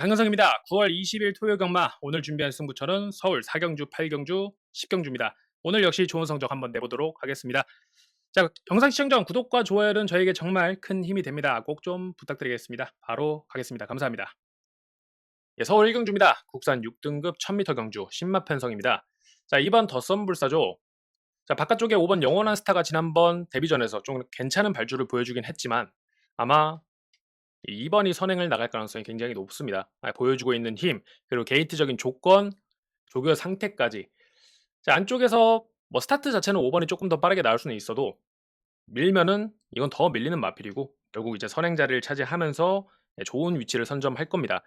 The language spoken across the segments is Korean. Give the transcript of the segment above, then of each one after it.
강근성입니다. 9월 20일 토요일 경마 오늘 준비한 승부처는 서울 4경주, 8경주, 10경주입니다. 오늘 역시 좋은 성적 한번 내보도록 하겠습니다. 자, 영상 시청 전 구독과 좋아요는 저에게 정말 큰 힘이 됩니다. 꼭 좀 부탁드리겠습니다. 바로 가겠습니다. 감사합니다. 예, 서울 1경주입니다. 국산 6등급 1000m 경주 신마 편성입니다. 자, 이번 더썸 불사조 자, 바깥쪽에 5번 영원한 스타가 지난번 데뷔전에서 좀 괜찮은 발주를 보여주긴 했지만 아마 2번이 선행을 나갈 가능성이 굉장히 높습니다. 아, 보여주고 있는 힘, 그리고 게이트적인 조건, 조교 상태까지. 자, 안쪽에서 뭐 스타트 자체는 5번이 조금 더 빠르게 나올 수는 있어도 밀면은 이건 더 밀리는 마필이고 결국 이제 선행 자리를 차지하면서 예, 좋은 위치를 선점할 겁니다.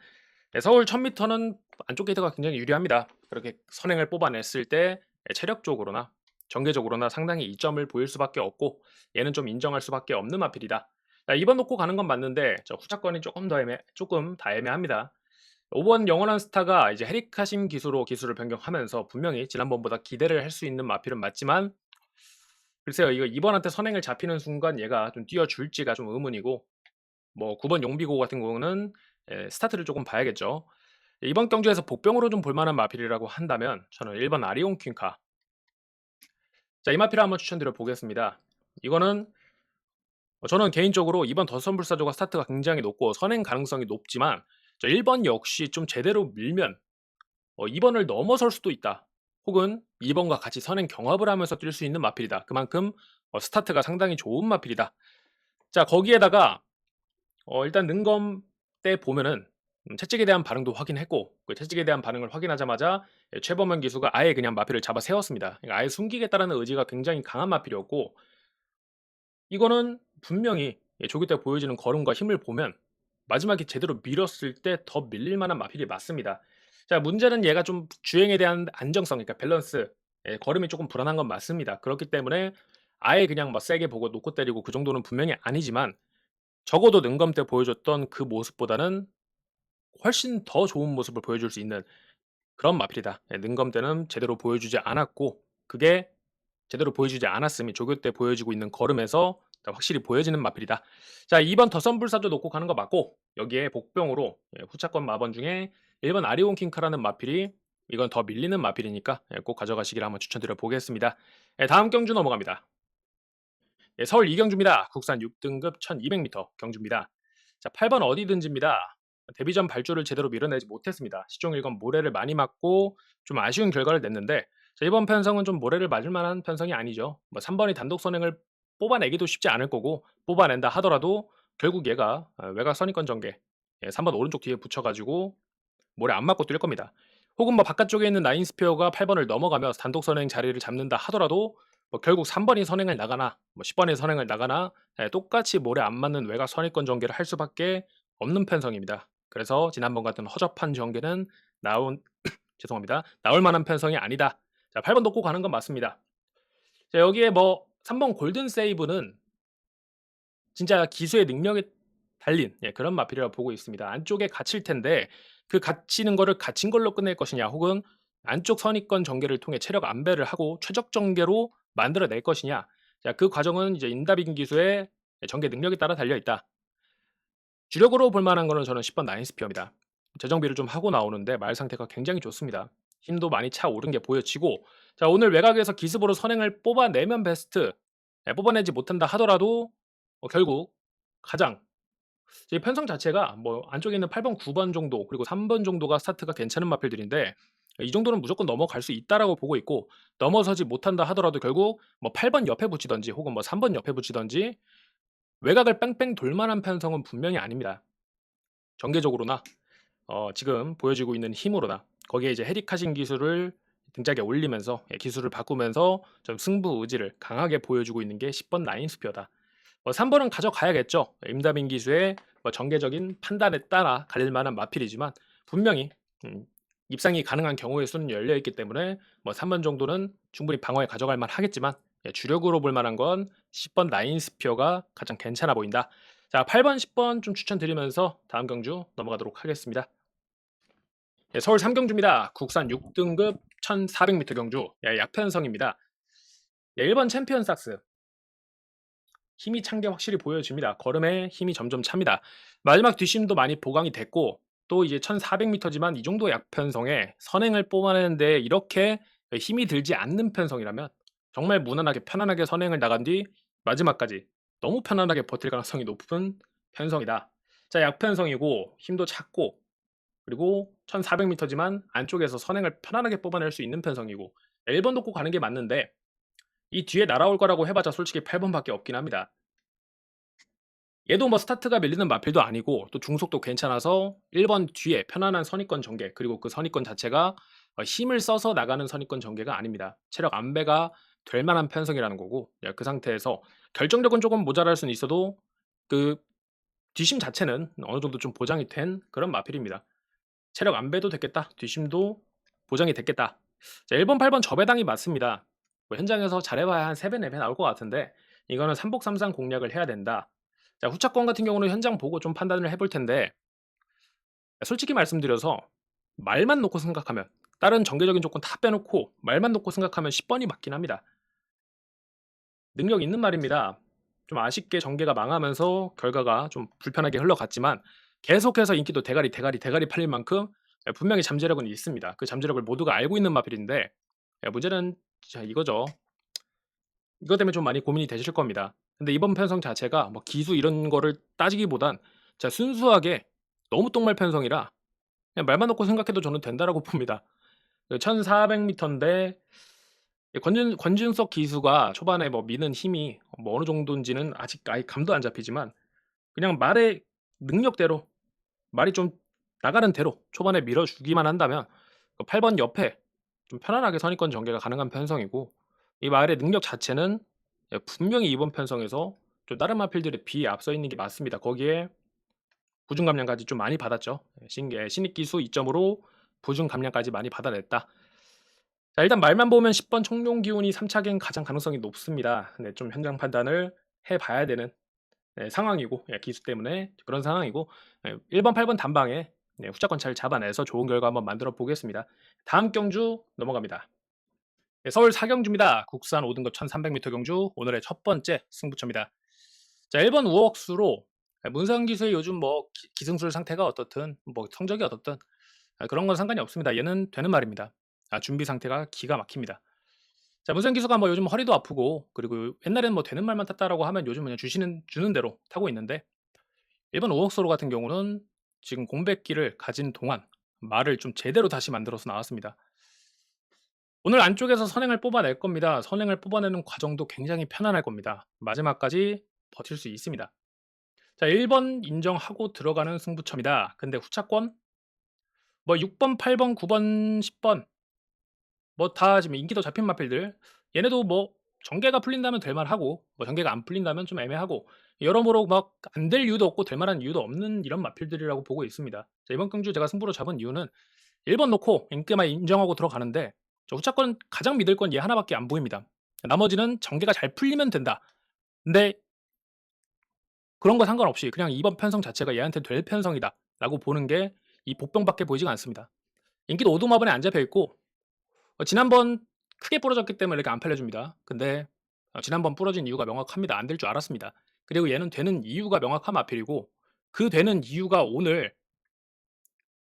네, 서울 1000m는 안쪽 게이트가 굉장히 유리합니다. 그렇게 선행을 뽑아냈을 때 예, 체력적으로나 전개적으로나 상당히 이점을 보일 수밖에 없고 얘는 좀 인정할 수밖에 없는 마필이다. 자, 2번 놓고 가는 건 맞는데 저 후차권이 조금 더 애매 조금 다 애매합니다. 5번 영원한 스타가 이제 헤리카심 기수로 기술을 변경하면서 분명히 지난번보다 기대를 할 수 있는 마필은 맞지만 글쎄요 이거 2번한테 선행을 잡히는 순간 얘가 좀 뛰어줄지가 좀 의문이고 뭐 9번 용비고 같은 경우는 예, 스타트를 조금 봐야겠죠. 이번 경주에서 복병으로 좀 볼만한 마필이라고 한다면 저는 1번 아리온 퀸카 자, 이 마필을 한번 추천드려 보겠습니다. 이거는 어, 저는 개인적으로 이번 더선 불사조가 스타트가 굉장히 높고 선행 가능성이 높지만 저 1번 역시 좀 제대로 밀면 어, 2번을 넘어설 수도 있다. 혹은 2번과 같이 선행 경합을 하면서 뛸 수 있는 마필이다. 그만큼 어, 스타트가 상당히 좋은 마필이다. 자 거기에다가 어, 일단 능검 때 보면은 음, 채찍에 대한 반응도 확인했고 그 채찍에 대한 반응을 확인하자마자 예, 최범현 기수가 아예 그냥 마필을 잡아 세웠습니다. 그러니까 아예 숨기겠다라는 의지가 굉장히 강한 마필이었고 이거는 분명히 예, 조기 때 보여지는 걸음과 힘을 보면 마지막에 제대로 밀었을 때 더 밀릴 만한 마필이 맞습니다. 자 문제는 얘가 좀 주행에 대한 안정성 그러니까 밸런스 예, 걸음이 조금 불안한 건 맞습니다. 그렇기 때문에 아예 그냥 막 세게 보고 놓고 때리고 그 정도는 분명히 아니지만 적어도 능검 때 보여줬던 그 모습보다는 훨씬 더 좋은 모습을 보여줄 수 있는 그런 마필이다. 예, 능검 때는 제대로 보여주지 않았고 그게 제대로 보여주지 않았음이 조교 때 보여지고 있는 걸음에서 확실히 보여지는 마필이다. 자 2번 더선불사조 놓고 가는 거 맞고 여기에 복병으로 예, 후차권 마번 중에 1번 아리온 킹카라는 마필이 이건 더 밀리는 마필이니까 예, 꼭 가져가시기를 한번 추천드려 보겠습니다. 예, 다음 경주 넘어갑니다. 예, 서울 이경주입니다. 국산 6등급 1200m 경주입니다. 자 8번 어디든지입니다. 데뷔전 발주를 제대로 밀어내지 못했습니다. 시종 1건 모래를 많이 맞고 좀 아쉬운 결과를 냈는데 자, 이번 편성은 좀 모래를 맞을 만한 편성이 아니죠. 뭐 3번이 단독 선행을 뽑아내기도 쉽지 않을 거고 뽑아낸다 하더라도 결국 얘가 어, 외곽 선입권 전개 3번 예, 오른쪽 뒤에 붙여가지고 모래 안 맞고 뛸 겁니다. 혹은 뭐 바깥쪽에 있는 나인 스피어가 8번을 넘어가며 단독 선행 자리를 잡는다 하더라도 뭐 결국 3번이 선행을 나가나 뭐 10번이 선행을 나가나 예, 똑같이 모래 안 맞는 외곽 선입권 전개를 할 수밖에 없는 편성입니다. 그래서 지난번 같은 허접한 전개는 나온 죄송합니다. 나올 만한 편성이 아니다. 자, 8번 놓고 가는 건 맞습니다. 자, 여기에 뭐 3번 골든 세이브는 진짜 기수의 능력에 달린 예, 그런 마필이라고 보고 있습니다. 안쪽에 갇힐 텐데 그 갇히는 거를 갇힌 걸로 끝낼 것이냐 혹은 안쪽 선입권 전개를 통해 체력 안배를 하고 최적 전개로 만들어낼 것이냐 자, 그 과정은 이제 인다빈 기수의 전개 능력에 따라 달려 있다. 주력으로 볼 만한 거는 저는 10번 나인스피어입니다. 재정비를 좀 하고 나오는데 말 상태가 굉장히 좋습니다. 힘도 많이 차오른 게 보여지고 자 오늘 외곽에서 기습으로 선행을 뽑아내면 베스트 네, 뽑아내지 못한다 하더라도 어, 결국 가장 이 편성 자체가 뭐 안쪽에 있는 8번, 9번 정도 그리고 3번 정도가 스타트가 괜찮은 마필들인데 이 정도는 무조건 넘어갈 수 있다라고 보고 있고 넘어서지 못한다 하더라도 결국 뭐 8번 옆에 붙이던지 혹은 뭐 3번 옆에 붙이던지 외곽을 뺑뺑 돌만한 편성은 분명히 아닙니다. 전개적으로나 어, 지금 보여지고 있는 힘으로나 거기에 이제 헤리카신 기술을 등짝에 올리면서 예, 기술을 바꾸면서 좀 승부 의지를 강하게 보여주고 있는 게 10번 라인 스피어다. 뭐 3번은 가져가야겠죠. 임다빈 기수의 뭐 전개적인 판단에 따라 갈릴 만한 마필이지만 분명히 음, 입상이 가능한 경우의 수는 열려 있기 때문에 뭐 3번 정도는 충분히 방어에 가져갈 만 하겠지만 예, 주력으로 볼 만한 건 10번 라인 스피어가 가장 괜찮아 보인다. 자, 8번, 10번 좀 추천드리면서 다음 경주 넘어가도록 하겠습니다. 예, 서울 3경주입니다. 국산 6등급 1400m 경주 예, 약편성입니다. 예, 1번 챔피언 삭스 힘이 찬 게 확실히 보여집니다. 걸음에 힘이 점점 찹니다. 마지막 뒷심도 많이 보강이 됐고 또 이제 1400m지만 이 정도 약편성에 선행을 뽑아내는데 이렇게 힘이 들지 않는 편성이라면 정말 무난하게 편안하게 선행을 나간 뒤 마지막까지 너무 편안하게 버틸 가능성이 높은 편성이다. 자, 약편성이고 힘도 작고 그리고 1400m지만 안쪽에서 선행을 편안하게 뽑아낼 수 있는 편성이고 1번 놓고 가는 게 맞는데 이 뒤에 날아올 거라고 해봤자 솔직히 8번밖에 없긴 합니다. 얘도 뭐 스타트가 밀리는 마필도 아니고 또 중속도 괜찮아서 1번 뒤에 편안한 선입권 전개 그리고 그 선입권 자체가 어, 힘을 써서 나가는 선입권 전개가 아닙니다. 체력 안배가 될 만한 편성이라는 거고 야, 그 상태에서 결정력은 조금 모자랄 수는 있어도 그 뒷심 자체는 어느 정도 좀 보장이 된 그런 마필입니다. 체력 안배도 됐겠다. 뒷심도 보장이 됐겠다. 자, 1번, 8번 저배당이 맞습니다. 뭐 현장에서 잘해봐야 한 3배, 4배 나올 것 같은데 이거는 삼복 삼상 공략을 해야 된다. 자, 후차권 같은 경우는 현장 보고 좀 판단을 해볼 텐데 솔직히 말씀드려서 말만 놓고 생각하면 다른 전개적인 조건 다 빼놓고 말만 놓고 생각하면 10번이 맞긴 합니다. 능력 있는 말입니다. 좀 아쉽게 전개가 망하면서 결과가 좀 불편하게 흘러갔지만 계속해서 인기도 대가리 대가리 대가리 팔릴 만큼 분명히 잠재력은 있습니다. 그 잠재력을 모두가 알고 있는 마필인데 예, 문제는 자 이거죠. 이것 때문에 좀 많이 고민이 되실 겁니다. 근데 이번 편성 자체가 뭐 기수 이런 거를 따지기보단 자 순수하게 너무 똥말 편성이라 그냥 말만 놓고 생각해도 저는 된다라고 봅니다. 1400m인데 권준, 권준석 기수가 초반에 뭐 미는 힘이 뭐 어느 정도인지는 아직 아예 감도 안 잡히지만 그냥 말의 능력대로 말이 좀 나가는 대로 초반에 밀어주기만 한다면 8번 옆에 좀 편안하게 선입권 전개가 가능한 편성이고 이 말의 능력 자체는 예, 분명히 이번 편성에서 좀 다른 마필들에 비해 앞서 있는 게 맞습니다. 거기에 부중 감량까지 좀 많이 받았죠. 예, 신, 예, 신입 기수 2점으로 부중 감량까지 많이 받아냈다. 자, 일단 말만 보면 10번 청룡 기운이 3차겐 가장 가능성이 높습니다. 네, 좀 현장 판단을 해봐야 되는 네, 상황이고 예, 기수 때문에 그런 상황이고 예, 1번, 8번 단방에 네, 후차권 잘 잡아내서 좋은 결과 한번 만들어 보겠습니다. 다음 경주 넘어갑니다. 네, 서울 사경주입니다. 국산 5등급 1300m 경주 오늘의 첫 번째 승부처입니다. 자, 1번 우억수로 문상 기수의 요즘 뭐 기, 기승술 상태가 어떻든 뭐 성적이 어떻든 아, 그런 건 상관이 없습니다. 얘는 되는 말입니다. 아, 준비 상태가 기가 막힙니다. 자, 문상 기수가 뭐 요즘 허리도 아프고 그리고 옛날에는 뭐 되는 말만 탔다라고 하면 요즘 그냥 주시는 주는 대로 타고 있는데 1번 우억수로 같은 경우는 지금 공백기를 가진 동안 말을 좀 제대로 다시 만들어서 나왔습니다. 오늘 안쪽에서 선행을 뽑아낼 겁니다. 선행을 뽑아내는 과정도 굉장히 편안할 겁니다. 마지막까지 버틸 수 있습니다. 자, 1번 인정하고 들어가는 승부처입니다. 근데 후차권 뭐 6번, 8번, 9번, 10번 뭐 다 지금 인기도 잡힌 마필들 얘네도 뭐 전개가 풀린다면 될 만하고 뭐 전개가 안 풀린다면 좀 애매하고 여러모로 막 안 될 이유도 없고 될 만한 이유도 없는 이런 마필들이라고 보고 있습니다. 자, 이번 경주 제가 승부로 잡은 이유는 1번 놓고 인기만 인정하고 들어가는데 저 후차권 가장 믿을 건 얘 하나밖에 안 보입니다. 나머지는 전개가 잘 풀리면 된다. 근데 그런 거 상관없이 그냥 2번 편성 자체가 얘한테 될 편성이다 라고 보는 게 이 복병밖에 보이지가 않습니다. 인기도 오도마번에 안 잡혀 있고 어, 지난번 크게 부러졌기 때문에 이렇게 안 팔려줍니다. 근데 어, 지난번 부러진 이유가 명확합니다. 안 될 줄 알았습니다. 그리고 얘는 되는 이유가 명확한 마필이고 그 되는 이유가 오늘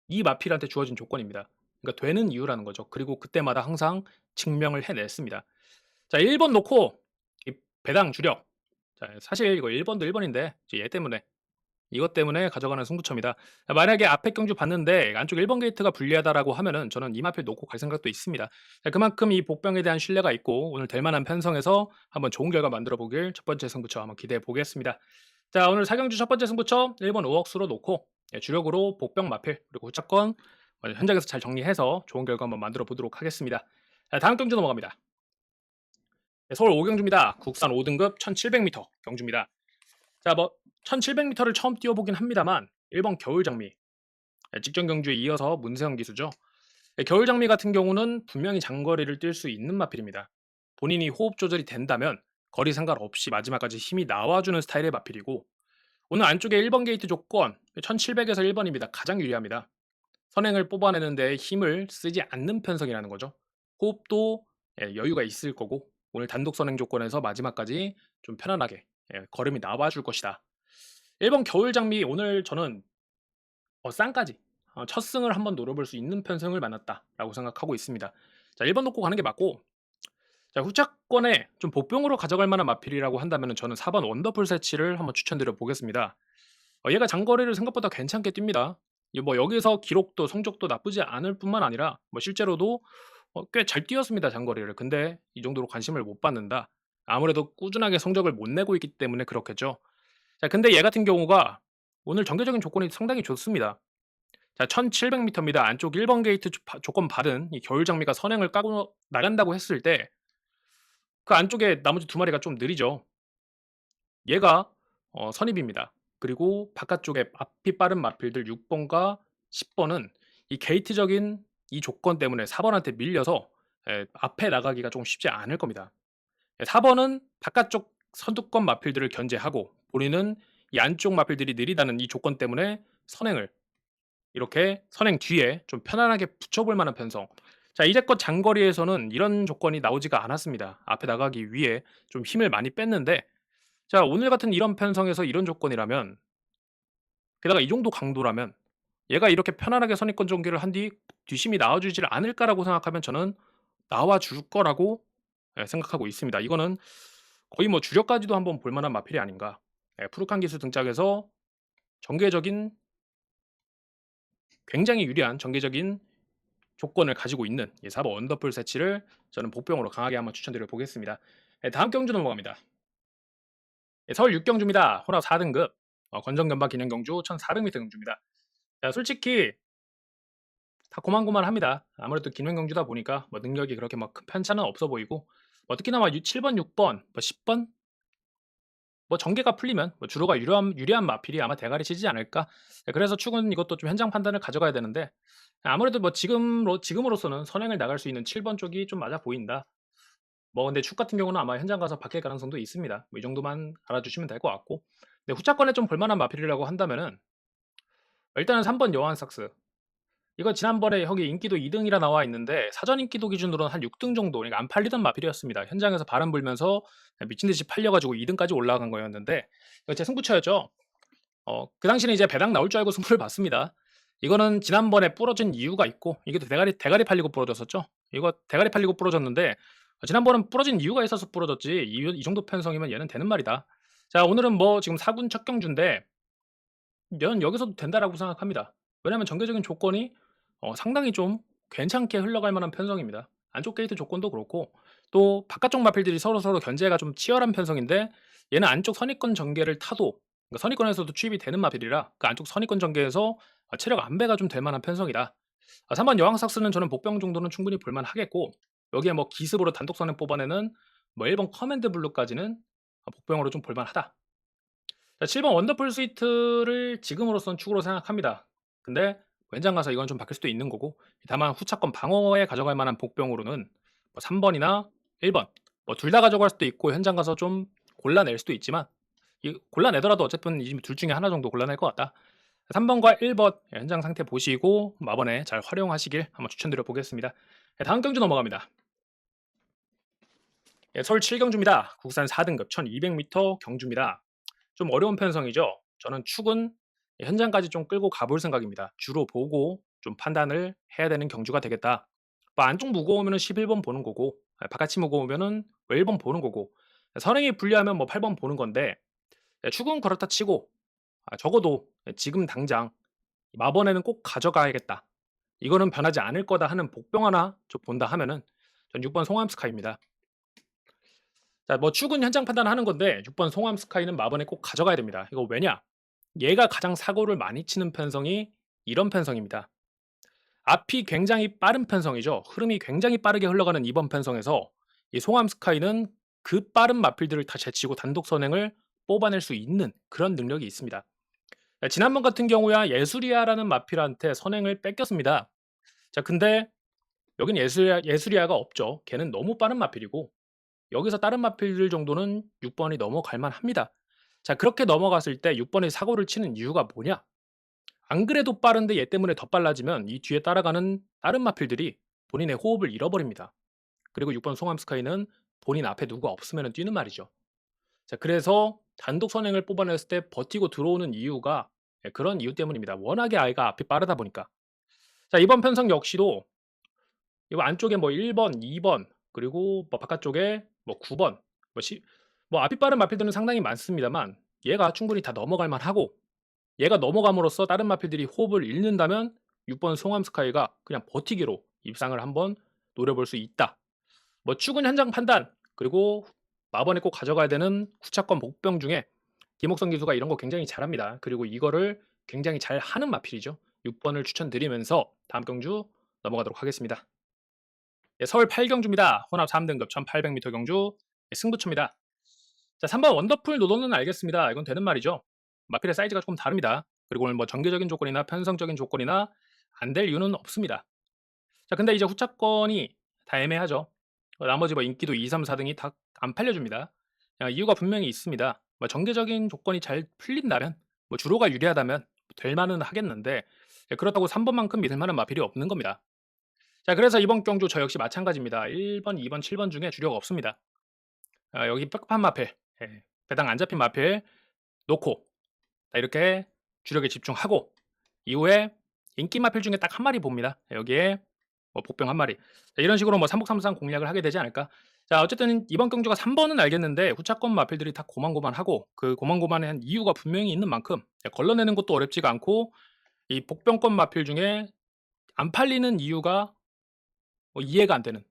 이 마필한테 주어진 조건입니다. 그러니까 되는 이유라는 거죠. 그리고 그때마다 항상 증명을 해냈습니다. 자, 1번 놓고 이 배당 주력. 자, 사실 이거 1번도 1번인데 얘 때문에 이것 때문에 가져가는 승부처입니다. 만약에 앞에 경주 봤는데 안쪽 1번 게이트가 불리하다라고 하면은 저는 이 마필 놓고 갈 생각도 있습니다. 자, 그만큼 이 복병에 대한 신뢰가 있고 오늘 될 만한 편성에서 한번 좋은 결과 만들어 보길 첫 번째 승부처 한번 기대해 보겠습니다. 자, 오늘 사경주 첫 번째 승부처 1번 5억수로 놓고 예, 주력으로 복병 마필 그리고 후차권 현장에서 잘 정리해서 좋은 결과 한번 만들어 보도록 하겠습니다. 자, 다음 경주 넘어갑니다. 네, 서울 5경주입니다. 국산 5등급 1700m 경주입니다. 자, 뭐 1700m를 처음 뛰어보긴 합니다만 1번 겨울장미 네, 직전 경주에 이어서 문세영 기수죠. 네, 겨울장미 같은 경우는 분명히 장거리를 뛸 수 있는 마필입니다. 본인이 호흡 조절이 된다면 거리 상관없이 마지막까지 힘이 나와주는 스타일의 마필이고 오늘 안쪽에 1번 게이트 조건 1700에서 1번입니다. 가장 유리합니다. 선행을 뽑아내는데 힘을 쓰지 않는 편성이라는 거죠. 호흡도 예, 여유가 있을 거고 오늘 단독 선행 조건에서 마지막까지 좀 편안하게 예, 걸음이 나와줄 것이다. 1번 겨울 장미 오늘 저는 어, 쌍까지 어 첫 승을 한번 노려볼 수 있는 편성을 만났다라고 생각하고 있습니다. 자 1번 놓고 가는 게 맞고 자 후차권에 좀 복병으로 가져갈 만한 마필이라고 한다면은 저는 4번 원더풀 세치를 한번 추천드려 보겠습니다. 어 얘가 장거리를 생각보다 괜찮게 뜁니다. 이뭐 여기서 기록도 성적도 나쁘지 않을 뿐만 아니라 뭐 실제로도 어 꽤잘 뛰었습니다, 장거리를. 근데 이 정도로 관심을 못 받는다. 아무래도 꾸준하게 성적을 못 내고 있기 때문에 그렇겠죠. 자 근데 얘 같은 경우가 오늘 전개적인 조건이 상당히 좋습니다. 자 1700 미터입니다. 안쪽 1번 게이트 조바 조건 받은 이 겨울 장미가 선행을 까고 나간다고 했을 때 그 안쪽에 나머지 두 마리가 좀 느리죠. 얘가 어 선입입니다. 그리고 바깥쪽에 앞이 빠른 마필들 6 번과 10 번은 이 게이트적인 이 조건 때문에 4 번한테 밀려서 예 앞에 나가기가 좀 쉽지 않을 겁니다. 예4 번은 바깥쪽 선두권 마필들을 견제하고 본인은 이 안쪽 마필들이 느리다는 이 조건 때문에 선행을 이렇게 선행 뒤에 좀 편안하게 붙여볼 만한 편성. 자 이제껏 장거리에서는 이런 조건이 나오지가 않았습니다. 앞에 나가기 위해 좀 힘을 많이 뺐는데 자 오늘 같은 이런 편성에서 이런 조건이라면 게다가 이 정도 강도라면 얘가 이렇게 편안하게 선입권 전개를 한뒤 뒷심이 나와주질 않을까라고 생각하면 저는 나와 줄 거라고 예 생각하고 있습니다. 이거는 거의 뭐 주력까지도 한번 볼 만한 마필이 아닌가. 예 푸르칸 기수 등짝에서 전개적인 굉장히 유리한 전개적인 조건을 가지고 있는 이 4번 원더풀 세치를 저는 복병으로 강하게 한번 추천드려 보겠습니다. 예 다음 경주 넘어갑니다. 예 서울 6경주입니다. 혼합 4등급 어 건정견바 기능경주 1400m 경주입니다. 자 솔직히 다 고만고만합니다. 아무래도 기능경주다 보니까 뭐 능력이 그렇게 막 큰 편차는 없어 보이고 뭐 특히나 막유 7번, 6번, 뭐 10번 뭐 전개가 풀리면 뭐 주로가 유리한 유리한 마필이 아마 대가리 치지 않을까. 예 그래서 축은 이것도 좀 현장 판단을 가져가야 되는데 아무래도 뭐 지금로 지금으로서는 선행을 나갈 수 있는 7번 쪽이 좀 맞아 보인다. 뭐 근데 축 같은 경우는 아마 현장 가서 바뀔 가능성도 있습니다. 뭐 이 정도만 알아주시면 될 것 같고. 근데 후차권에 좀 볼 만한 마필이라고 한다면은 일단은 3번 여한 삭스. 이거 지난번에 여기 인기도 2 등이라 나와 있는데 사전 인기도 기준으로는 한 6 등 정도 그러니까 안 팔리던 마필이었습니다. 현장에서 바람 불면서 미친 듯이 팔려 가지고 2 등까지 올라간 거였는데 이거 제 승부처였죠. 어 그 당시에는 이제 배당 나올 줄 알고 승부를 봤습니다. 이거는 지난번에 부러진 이유가 있고 이게 또 대가리 대가리 팔리고 부러졌었죠. 이거 대가리 팔리고 부러졌는데 지난번은 부러진 이유가 있어서 부러졌지 이 이 정도 편성이면 얘는 되는 말이다. 자 오늘은 뭐 지금 4군 첫 경주인데 저는 여기서도 된다라고 생각합니다. 왜냐하면 전개적인 조건이 어 상당히 좀 괜찮게 흘러갈 만한 편성입니다. 안쪽 게이트 조건도 그렇고 또 바깥쪽 마필들이 서로서로 견제가 좀 치열한 편성인데 얘는 안쪽 선입권 전개를 타도 그러니까 선입권에서도 투입이 되는 마필이라 그 안쪽 선입권 전개에서 아 체력 안배가 좀 될 만한 편성이다. 아 3번 여왕삭스는 저는 복병 정도는 충분히 볼 만하겠고 여기에 뭐 기습으로 단독 선행 뽑아내는 뭐 1번 커맨드 블루까지는 아 복병으로 좀 볼 만하다. 자 7번 원더풀 스위트를 지금으로선 축으로 생각합니다. 근데 현장 가서 이건 좀 바뀔 수도 있는 거고 다만 후차권 방어에 가져갈 만한 복병으로는 뭐 3 번이나 1번 뭐 둘 다 가져갈 수도 있고 현장 가서 좀 골라낼 수도 있지만 이 골라내더라도 어쨌든 이 둘 중에 하나 정도 골라낼 것 같다. 3 번과 1번 예 현장 상태 보시고 마번에 잘 활용하시길 한번 추천드려 보겠습니다. 예 다음 경주 넘어갑니다. 예 서울 7경주입니다. 국산 4등급 1200m 경주입니다. 좀 어려운 편성이죠. 저는 축은 현장까지 좀 끌고 가볼 생각입니다. 주로 보고 좀 판단을 해야 되는 경주가 되겠다. 뭐 안쪽 무거우면은 11번 보는 거고 아 바깥이 무거우면은 뭐 1번 보는 거고 선행이 불리하면 뭐 8번 보는 건데 예 축은 그렇다 치고 아 적어도 예 지금 당장 '마번에는 꼭 가져가야겠다. 이거는 변하지 않을 거다.' 하는 복병 하나 좀 본다 하면은 전 6번 송암 스카이입니다. 자 뭐 축은 현장 판단하는 건데 6번 송암 스카이는 마번에 꼭 가져가야 됩니다. 이거 왜냐? 얘가 가장 사고를 많이 치는 편성이 이런 편성입니다. 앞이 굉장히 빠른 편성이죠. 흐름이 굉장히 빠르게 흘러가는 2번 편성에서 이 송암 스카이는 그 빠른 마필들을 다 제치고 단독 선행을 뽑아낼 수 있는 그런 능력이 있습니다. 자, 지난번 같은 경우야 예수리아라는 마필한테 선행을 뺏겼습니다. 자, 근데 여긴 예수리아, 예수리아가 없죠. 걔는 너무 빠른 마필이고 여기서 다른 마필들 정도는 6번이 넘어갈 만합니다. 자, 그렇게 넘어갔을 때 6번이 사고를 치는 이유가 뭐냐? 안 그래도 빠른데 얘 때문에 더 빨라지면 이 뒤에 따라가는 다른 마필들이 본인의 호흡을 잃어버립니다. 그리고 6번 송암 스카이는 본인 앞에 누가 없으면 뛰는 말이죠. 자, 그래서 단독 선행을 뽑아냈을 때 버티고 들어오는 이유가 예, 그런 이유 때문입니다. 워낙에 아이가 앞이 빠르다 보니까. 자 이번 편성 역시도 요 안쪽에 뭐 1 번, 2번 그리고 뭐 바깥쪽에 뭐 9번뭐시 뭐 앞이 빠른 마필들은 상당히 많습니다만 얘가 충분히 다 넘어갈 만하고 얘가 넘어감으로써 다른 마필들이 호흡을 잃는다면 6번 송암 스카이가 그냥 버티기로 입상을 한번 노려볼 수 있다. 뭐 축은 현장 판단 그리고 마번에 꼭 가져가야 되는 후차권 복병 중에 김옥성 기수가 이런 거 굉장히 잘합니다. 그리고 이거를 굉장히 잘 하는 마필이죠. 6 번을 추천드리면서 다음 경주 넘어가도록 하겠습니다. 예, 서울 8경주입니다. 혼합 3등급 1800m 경주 예, 승부처입니다. 자, 3번 원더풀 노도는 알겠습니다. 이건 되는 말이죠. 마필의 사이즈가 조금 다릅니다. 그리고 오늘 뭐 정기적인 조건이나 편성적인 조건이나 안 될 이유는 없습니다. 자, 근데 이제 후차권이 다 애매하죠. 어, 나머지 뭐 인기도 2, 3, 4등이 다 안 팔려줍니다. 아, 이유가 분명히 있습니다. 뭐 정기적인 조건이 잘 풀린다면, 뭐 주로가 유리하다면 될 만은 하겠는데 예, 그렇다고 3번만큼 믿을 만한 마필이 없는 겁니다. 자, 그래서 이번 경주 저 역시 마찬가지입니다. 1번, 2번, 7번 중에 주력 없습니다. 아, 여기 백판 마필, 예, 배당 안 잡힌 마필 놓고 자, 이렇게 주력에 집중하고 이후에 인기 마필 중에 딱 한 마리 봅니다. 여기에 뭐 복병 한 마리. 자, 이런 식으로 뭐 삼복삼상 공략을 하게 되지 않을까. 자, 어쨌든 이번 경주가 3번은 알겠는데 후차권 마필들이 다 고만고만하고 그 고만고만한 이유가 분명히 있는 만큼 걸러내는 것도 어렵지가 않고 이 복병권 마필 중에 안 팔리는 이유가 뭐 이해가 안 되는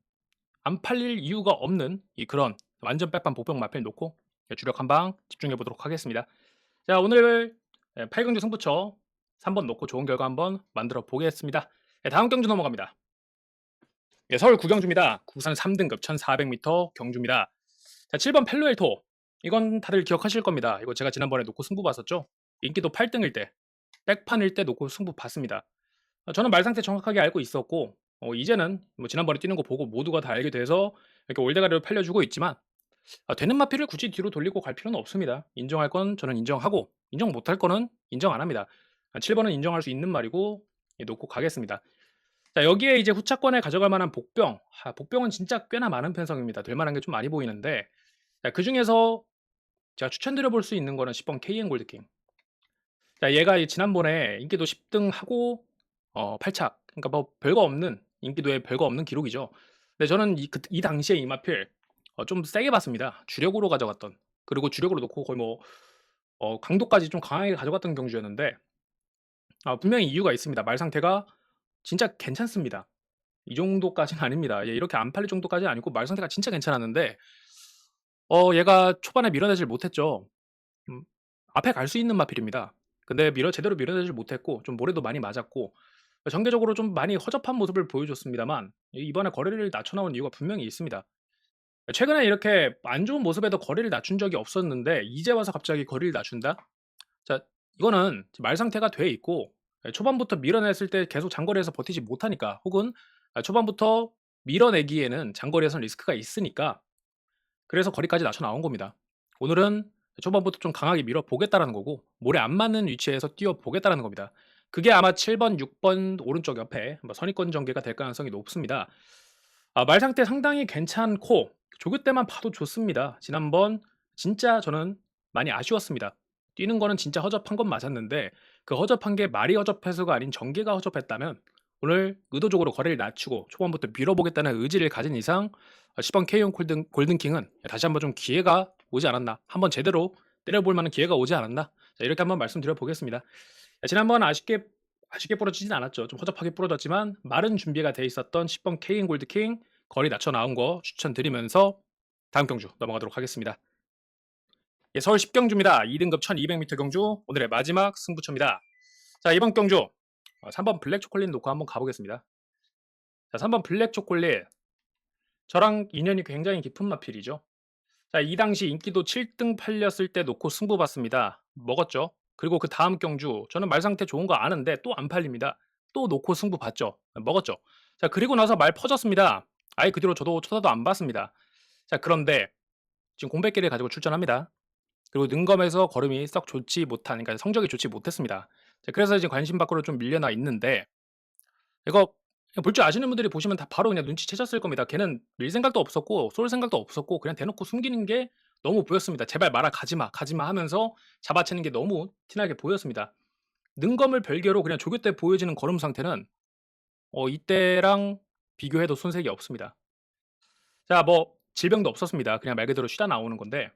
안 팔릴 이유가 없는 이 그런 완전 백반 복병 마필 놓고 주력 한 방 집중해 보도록 하겠습니다. 자, 오늘 8경주 승부처 3번 놓고 좋은 결과 한번 만들어 보겠습니다. 네, 다음 경주 넘어갑니다. 예, 서울 구경주입니다. 구산 3등급 1400m 경주입니다. 자, 7번 펠로엘토. 이건 다들 기억하실 겁니다. 이거 제가 지난번에 놓고 승부 봤었죠. 인기도 8등일 때, 백판일 때 놓고 승부 봤습니다. 어, 저는 말 상태 정확하게 알고 있었고 어, 이제는 뭐 지난번에 뛰는 거 보고 모두가 다 알게 돼서 이렇게 올대가리를 팔려주고 있지만 아, 되는 마필을 굳이 뒤로 돌리고 갈 필요는 없습니다. 인정할 건 저는 인정하고 인정 못할 거는 인정 안 합니다. 아, 7번은 인정할 수 있는 말이고 예, 놓고 가겠습니다. 자, 여기에 이제 후차권에 가져갈 만한 복병. 아, 복병은 진짜 꽤나 많은 편성입니다. 될 만한 게 좀 많이 보이는데 자, 그 중에서 제가 추천드려 볼 수 있는 거는 10번 KN 골드킹. 자, 얘가 이 지난번에 인기도 10등 하고 어, 8착. 그러니까 뭐 별거 없는 인기도에 별거 없는 기록이죠. 근데 저는 이, 그, 이 당시에 이 마필 어, 좀 세게 봤습니다. 주력으로 가져갔던 그리고 주력으로 놓고 거의 뭐 어, 강도까지 좀 강하게 가져갔던 경주였는데 아, 분명히 이유가 있습니다. 말 상태가 진짜 괜찮습니다. 이 정도까지는 아닙니다. 예, 이렇게 안 팔릴 정도까지는 아니고 말 상태가 진짜 괜찮았는데 어, 얘가 초반에 밀어내질 못했죠. 음, 앞에 갈 수 있는 마필입니다. 근데 밀어 제대로 밀어내질 못했고 좀 모래도 많이 맞았고 전개적으로 좀 많이 허접한 모습을 보여줬습니다만 이번에 거리를 낮춰 나온 이유가 분명히 있습니다. 최근에 이렇게 안 좋은 모습에도 거리를 낮춘 적이 없었는데 이제 와서 갑자기 거리를 낮춘다? 자, 이거는 말 상태가 돼 있고 예, 초반부터 밀어냈을 때 계속 장거리에서 버티지 못하니까 혹은 아, 초반부터 밀어내기에는 장거리에선 리스크가 있으니까 그래서 거리까지 낮춰 나온 겁니다. 오늘은 초반부터 좀 강하게 밀어보겠다라는 거고 모래 안 맞는 위치에서 뛰어보겠다라는 겁니다. 그게 아마 7번, 6번 오른쪽 옆에 뭐 선입권 전개가 될 가능성이 높습니다. 아, 말 상태 상당히 괜찮고 조교 때만 봐도 좋습니다. 지난번 진짜 저는 많이 아쉬웠습니다. 뛰는 거는 진짜 허접한 건 맞았는데 그 허접한 게 말이 허접해서가 아닌 전개가 허접했다면 오늘 의도적으로 거리를 낮추고 초반부터 밀어보겠다는 의지를 가진 이상 10번 K1 골든, 골든킹은 다시 한번 좀 기회가 오지 않았나 한번 제대로 때려볼 만한 기회가 오지 않았나 자, 이렇게 한번 말씀드려 보겠습니다 지난번 아쉽게 아쉽게 부러지진 않았죠 좀 허접하게 부러졌지만 마른 준비가 돼 있었던 10번 K1 골드킹 거리 낮춰 나온 거 추천드리면서 다음 경주 넘어가도록 하겠습니다 예, 서울 10경주입니다. 2등급 1200m 경주 오늘의 마지막 승부처입니다. 자 이번 경주 3번 블랙 초콜릿 놓고 한번 가보겠습니다. 자 3번 블랙 초콜릿 저랑 인연이 굉장히 깊은 마필이죠. 자 이 당시 인기도 7등 팔렸을 때 놓고 승부 봤습니다. 먹었죠. 그리고 그 다음 경주 저는 말 상태 좋은 거 아는데 또 안 팔립니다. 또 놓고 승부 봤죠. 먹었죠. 자 그리고 나서 말 퍼졌습니다. 아예 그 뒤로 저도 쳐다도 안 봤습니다. 자 그런데 지금 공백기를 가지고 출전합니다. 그리고 능검에서 걸음이 썩 좋지 못한 그러니까 성적이 좋지 못했습니다. 그래서 이제 관심 밖으로 좀 밀려나 있는데 이거 볼 줄 아시는 분들이 보시면 다 바로 그냥 눈치채셨을 겁니다. 걔는 밀 생각도 없었고 쏠 생각도 없었고 그냥 대놓고 숨기는 게 너무 보였습니다. 제발 말아 가지마 가지마 하면서 잡아채는 게 너무 티나게 보였습니다. 능검을 별개로 그냥 조교 때 보여지는 걸음 상태는 어 이때랑 비교해도 손색이 없습니다. 자 뭐 질병도 없었습니다. 그냥 말 그대로 쉬다 나오는 건데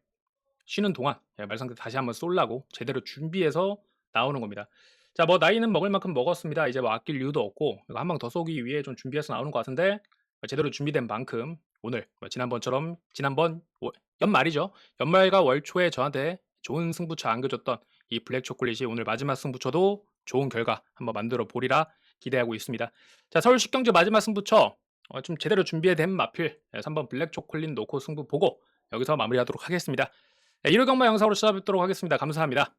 쉬는 동안 예말 상대 다시 한번 쏠라고 제대로 준비해서 나오는 겁니다. 자 뭐 나이는 먹을 만큼 먹었습니다. 이제 뭐 아낄 이유도 없고 이거 한 방 더 쏘기 위해 좀 준비해서 나오는 것 같은데 제대로 준비된 만큼 오늘 뭐 지난번처럼 지난번 워 연말이죠. 연말과 월 초에 저한테 좋은 승부처 안겨줬던 이 블랙 초콜릿이 오늘 마지막 승부처도 좋은 결과 한번 만들어 보리라 기대하고 있습니다. 자 서울 식경주 마지막 승부처 어 좀 제대로 준비된 마필 예 3번 블랙 초콜릿 놓고 승부 보고 여기서 마무리하도록 하겠습니다. 예 1호 경마 영상으로 찾아뵙도록 하겠습니다. 감사합니다.